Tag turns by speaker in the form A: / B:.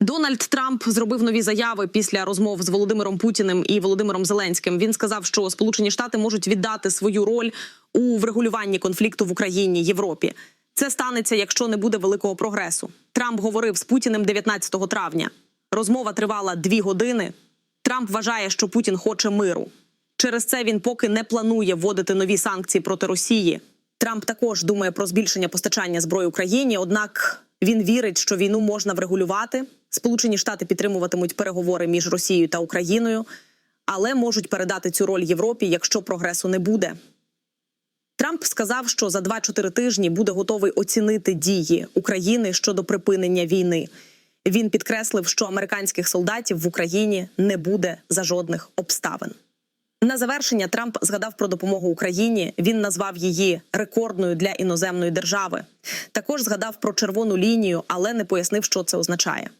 A: Дональд Трамп зробив нові заяви після розмов з Володимиром Путіним і Володимиром Зеленським. Він сказав, що Сполучені Штати можуть віддати свою роль у врегулюванні конфлікту в Україні Європі. Це станеться, якщо не буде великого прогресу. Трамп говорив з Путіним 19 травня. Розмова тривала дві години. Трамп вважає, що Путін хоче миру. Через це він поки не планує вводити нові санкції проти Росії. Трамп також думає про збільшення постачання зброї Україні. Однак він вірить, що війну можна врегулювати. Сполучені Штати підтримуватимуть переговори між Росією та Україною, але можуть передати цю роль Європі, якщо прогресу не буде. Трамп сказав, що за 2-4 тижні буде готовий оцінити дії України щодо припинення війни. Він підкреслив, що американських солдатів в Україні не буде за жодних обставин. На завершення Трамп згадав про допомогу Україні. Він назвав її рекордною для іноземної держави. Також згадав про червону лінію, але не пояснив, що це означає.